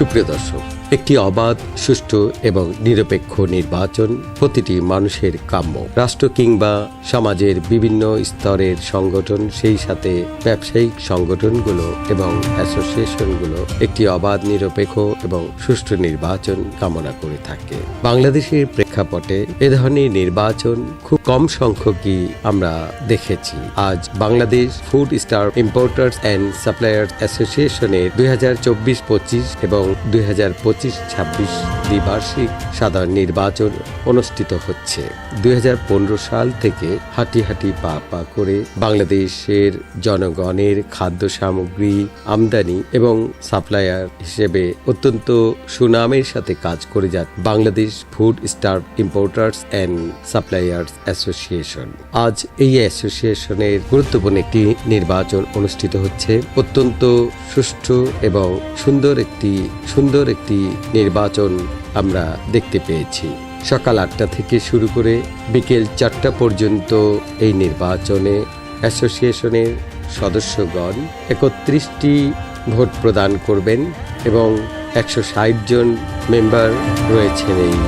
সুপ্রিয় দর্শক একটি অবাধ, সুষ্ঠু এবং নিরপেক্ষ নির্বাচন প্রতিটি মানুষের কাম্য। রাষ্ট্র কিংবা সমাজের বিভিন্ন স্তরের সংগঠন সেই সাথে ব্যবসায়িক সংগঠনগুলো এবং অ্যাসোসিয়েশনগুলো একটি অবাধ, নিরপেক্ষ এবং সুষ্ঠু নির্বাচন কামনা করে থাকে। বাংলাদেশের প্রেক্ষাপটে এ ধরনের নির্বাচন খুব কম সংখ্যকই আমরা দেখেছি। আজ Bangladesh food star importers and suppliers অ্যাসোসিয়েশনের দুই হাজার চব্বিশ পঁচিশ এবং দুই হাজার পঁচিশ, ছাব্বিশ দ্বিবার্ষিক সাধারণ নির্বাচন অনুষ্ঠিত হচ্ছে। দুই হাজার পনেরো সাল থেকে হাঁটি হাঁটি পা পা করে বাংলাদেশের জনগণের খাদ্য সামগ্রী, আমদানি এবং সাপ্লায়ার হিসেবে অত্যন্ত সুনামের সাথে কাজ করে যান Bangladesh food star importers and suppliers association. আজ এই অ্যাসোসিয়েশনের গুরুত্বপূর্ণ একটি নির্বাচন অনুষ্ঠিত হচ্ছে। অত্যন্ত সুষ্ঠু এবং সুন্দর একটি সুন্দর একটি নির্বাচন আমরা দেখতে পেয়েছি। সকাল আটটা থেকে শুরু করে বিকেল চারটা পর্যন্ত এই নির্বাচনে অ্যাসোসিয়েশনের সদস্যগণ একত্রিশটি ভোট প্রদান করবেন এবং একশো ষাট জন মেম্বার রয়েছেন এই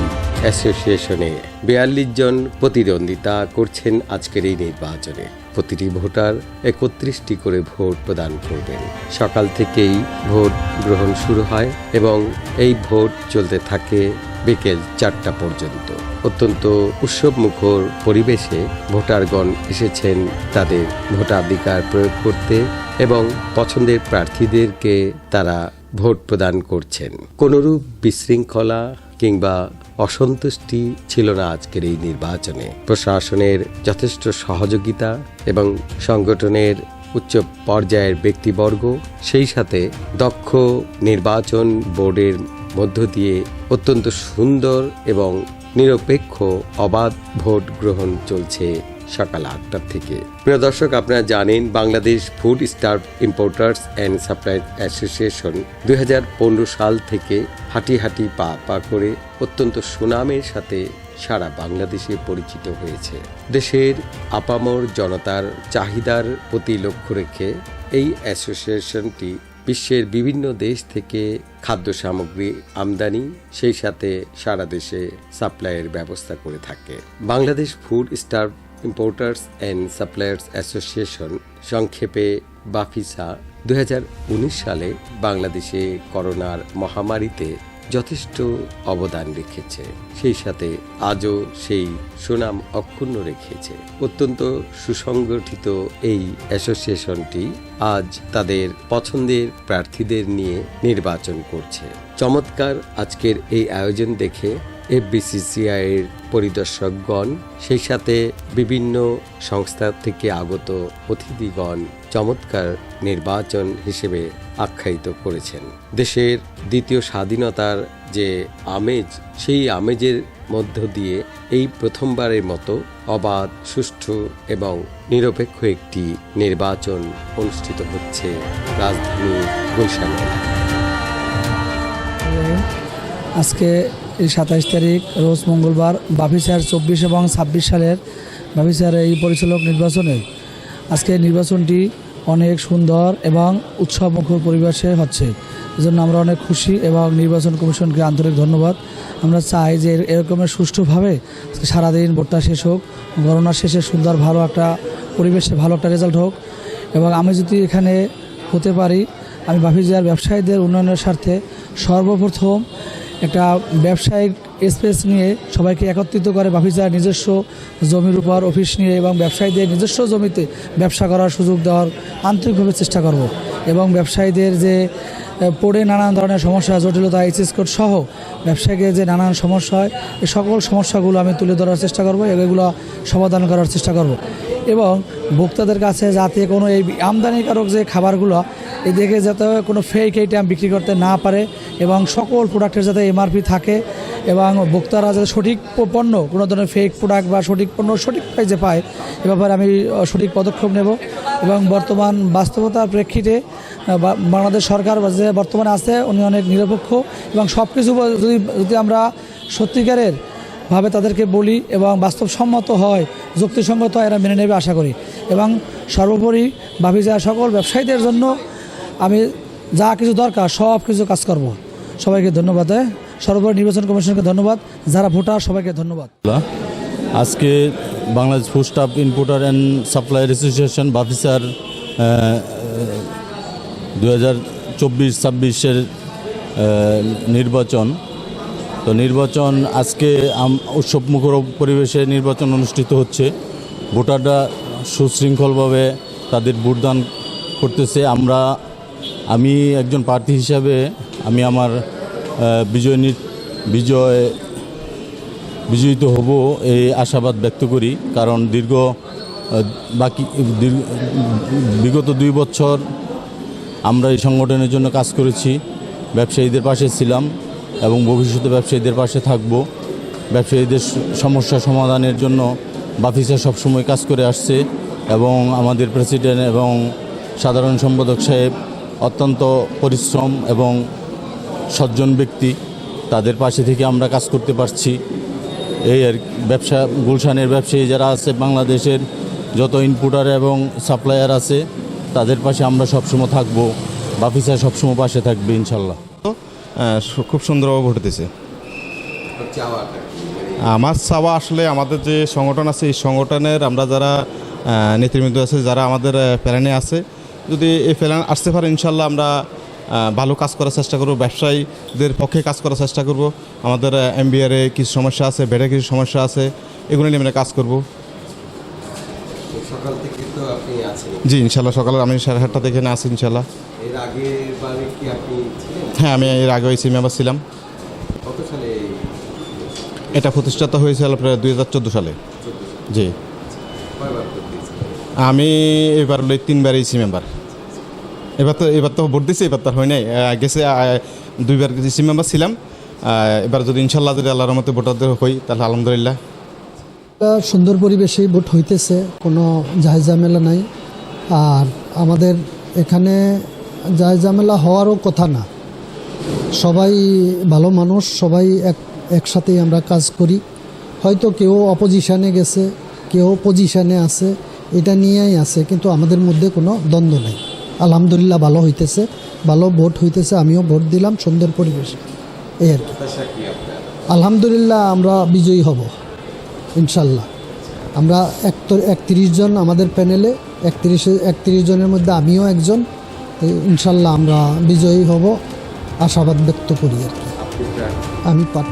অ্যাসোসিয়েশনে। বিয়াল্লিশ জন প্রতিদ্বন্দ্বিতা করছেন আজকের এই নির্বাচনে। প্রতিটি ভোটার একত্রিশটি করে ভোট প্রদান করবেন। সকাল থেকেই ভোট গ্রহণ শুরু হয় এবং এই ভোট চলতে থাকে বিকেল চারটা পর্যন্ত। অত্যন্ত উৎসব মুখর পরিবেশে ভোটারগণ এসেছেন তাদের ভোটাধিকার প্রয়োগ করতে এবং পছন্দের প্রার্থীদেরকে তারা ভোট প্রদান করছেন। কোনরূপ বিশৃঙ্খলা কিংবা অসন্তুষ্টি ছিল না আজকের এই নির্বাচনে। প্রশাসনের যথেষ্ট সহযোগিতা এবং সংগঠনের উচ্চ পর্যায়ের ব্যক্তিবর্গ, সেই সাথে দক্ষ নির্বাচন বোর্ডের মধ্য দিয়ে অত্যন্ত সুন্দর এবং নিরপেক্ষ অবাধ ভোট গ্রহণ চলছে। সকাল আটটা থেকে। প্রিয় দর্শক, আপনারা জানেন Bangladesh food star importers and supply association দু হাজার পনেরো সাল থেকে হাঁটি হাঁটি পা পা করে অত্যন্ত সুনামের সাথে সারা বাংলাদেশে পরিচিত হয়েছে। দেশের আপামর জনতার চাহিদার প্রতি লক্ষ্য রেখে এই অ্যাসোসিয়েশনটি বিশ্বের বিভিন্ন দেশ থেকে খাদ্য সামগ্রী আমদানি, সেই সাথে সারা দেশে সাপ্লাইয়ের ব্যবস্থা করে থাকে। Bangladesh food star importers and suppliers association সংক্ষেপে বাফিসা দু সালে বাংলাদেশে করোনার মহামারীতে যথেষ্ট অবদান রেখেছে। সেই সাথে আজও সেই সুনাম অক্ষুণ্ণ রেখেছে। অত্যন্ত সুসংগঠিত এই অ্যাসোসিয়েশনটি আজ তাদের পছন্দের প্রার্থীদের নিয়ে নির্বাচন করছে। চমৎকার আজকের এই আয়োজন দেখে এফবিসিসিআই এর পরিদর্শকগণ, সেই সাথে বিভিন্ন সংস্থা থেকে আগত অতিথিগণ চমৎকার নির্বাচন হিসেবে আখ্যায়িত করেছেন। দেশের দ্বিতীয় স্বাধীনতার যে আমেজ, সেই আমেজের মধ্য দিয়ে এই প্রথমবারের মতো অবাধ, সুষ্ঠু এবং নিরপেক্ষ একটি নির্বাচন অনুষ্ঠিত হচ্ছে রাজধানী গুলশানে। আজকে এই সাতাইশ তারিখ, রোজ মঙ্গলবার বাফিসার চব্বিশ এবং ছাব্বিশ সালের বাফিসার এই পরিচালক নির্বাচনে। আজকে নির্বাচনটি অনেক সুন্দর এবং উৎসবমুখর পরিবেশে হচ্ছে। এজন্য আমরা অনেক খুশি এবং নির্বাচন কমিশনকে আন্তরিক ধন্যবাদ। আমরা চাই যে এর- এরকমের সুষ্ঠুভাবে সারাদিন ভোটটা শেষ হোক, গণনা শেষে সুন্দর ভালো একটা পরিবেশে ভালো একটা রেজাল্ট হোক। এবং আমি যদি এখানে হতে পারি, আমি বাফিজার ব্যবসায়ীদের উন্নয়নের স্বার্থে সর্বপ্রথম একটা ব্যবসায়িক স্পেস নিয়ে সবাইকে একত্রিত করে বাফিজার নিজস্ব জমির উপর অফিস নিয়ে এবং ব্যবসায়ীদের নিজস্ব জমিতে ব্যবসা করার সুযোগ দেওয়ার আন্তরিকভাবে চেষ্টা করব। এবং ব্যবসায়ীদের যে পড়ে নানান ধরনের সমস্যা, জটিলতা, এইচএস কোড সহ ব্যবসায়ীকে যে নানান সমস্যা হয় এই সকল সমস্যাগুলো আমি তুলে ধরার চেষ্টা করব এগুলো সমাধান করার চেষ্টা করব। এবং ভোক্তাদের কাছে যাতে কোনো এই আমদানিকারক যে খাবারগুলো এদিকে যাতে কোনো ফেক আইটেম বিক্রি করতে না পারে এবং সকল প্রোডাক্টের যাতে এমআরপি থাকে এবং ভোক্তারা যাতে সঠিক পণ্য, কোনো ধরনের ফেক প্রোডাক্ট বা সঠিক পণ্য সঠিক প্রাইজে পায়, এ ব্যাপারে আমি সঠিক পদক্ষেপ নেব। এবং বর্তমান বাস্তবতার প্রেক্ষিতে বাংলাদেশ সরকার যে বর্তমানে আছে, উনি অনেক নিরপেক্ষ এবং সব কিছু যদি যদি আমরা সত্যিকারের ভাবে তাদেরকে বলি এবং বাস্তবসম্মত হয়, যুক্তিসঙ্গত হয়, এরা মেনে নেবে আশা করি। এবং সর্বোপরি ভাবি যা সকল ব্যবসায়ীদের জন্য আমি যা কিছু দরকার সব কিছু কাজ করব। সবাইকে ধন্যবাদ হ্যাঁ। সর্বোপরি নির্বাচন কমিশনকে ধন্যবাদ। যারা ভোটার, সবাইকে ধন্যবাদ। আজকে Bangladesh food staff inputer and supplier association, বাফিসার দু হাজার চব্বিশ, ছাব্বিশের নির্বাচন। তো নির্বাচন আজকে উৎসবমুখর পরিবেশে নির্বাচন অনুষ্ঠিত হচ্ছে। ভোটাররা সুশৃঙ্খলভাবে তাদের ভোটদান করতেছে। আমরা, আমি একজন প্রার্থী হিসাবে, আমি আমার বিজয় বিজয় বিজয়িত হব এই আশাবাদ ব্যক্ত করি। কারণ দীর্ঘ বাকি বিগত দুই বছর আমরা এই সংগঠনের জন্য কাজ করেছি। ব্যবসায়ীদের পাশে ছিলাম এবং ভবিষ্যতে ব্যবসায়ীদের পাশে থাকব। ব্যবসায়ীদের সমস্যা সমাধানের জন্য বাফিসা সবসময় কাজ করে আসছে এবং আমাদের প্রেসিডেন্ট এবং সাধারণ সম্পাদক সাহেব অত্যন্ত পরিশ্রম এবং সজ্জন ব্যক্তি তাদের পাশে থেকে আমরা কাজ করতে পারছি। এই আর। ব্যবসা, গুলশানের ব্যবসায়ী যারা আছে, বাংলাদেশের যত ইনপুটার এবং সাপ্লায়ার আছে, তাদের পাশে আমরা সবসময় থাকব। বাফিসা সবসময় পাশে থাকবে, ইনশাল্লাহ। খুব সুন্দরভাবে ভোট দিছে আমার চাওয়া আসলে আমাদের যে সংগঠন আছে, এই সংগঠনের আমরা যারা নেতৃবৃন্দ আছে, যারা আমাদের প্ল্যানে আছে, যদি এই প্ল্যান আসতে পারে, ইনশাল্লাহ আমরা ভালো কাজ করার চেষ্টা করব ব্যবসায়ীদের পক্ষে কাজ করার চেষ্টা করব। আমাদের এম এমবিআরে কিছু সমস্যা আছে বেডে কিছু সমস্যা আছে এগুলো নিয়ে আমরা কাজ করব। জি ইনশাল্লাহ সকালে আমি সাড়ে সাতটা থেকে এখানে আসি ইনশাল্লাহ হ্যাঁ আমি এর আগে ওই সিম মেম্বার ছিলাম। এটা প্রতিষ্ঠাতা হয়েছিল প্রায় দুই হাজার চোদ্দ সালে। জি। আমি এবার লই তিনবার ইসি মেম্বার এবার তো এবার তো ভোট দিছি, এবার তো হয় নাই। গেছে দুইবার ইসি মেম্বার ছিলাম এবার যদি ইনশাল্লাহ যদি আল্লাহর মতো ভোটারদের হই তাহলে আলহামদুলিল্লাহ। সুন্দর পরিবেশে ভোট হইতেছে, কোনো ঝামেলা নাই। আর আমাদের এখানে ঝামেলা হওয়ারও কথা না। সবাই ভালো মানুষ, সবাই এক একসাথেই আমরা কাজ করি। হয়তো কেউ অপোজিশনে গেছে, কেউ পজিশনে আছে, এটা নিয়েই আছে, কিন্তু আমাদের মধ্যে কোনো দ্বন্দ্ব নেই। আলহামদুলিল্লাহ ভালো হইতেছে ভালো ভোট হইতেছে আমিও ভোট দিলাম সুন্দর পরিবেশে। এই আর কি। আলহামদুলিল্লাহ আমরা বিজয়ী হব ইনশাল্লাহ। আমরা এক একত্রিশ জন আমাদের প্যানেলে একত্রিশে একত্রিশ জনের মধ্যে আমিও একজন ইনশাল্লাহ আমরা বিজয়ী হব আশাবাদ ব্যক্ত করি আর কি। আমি পার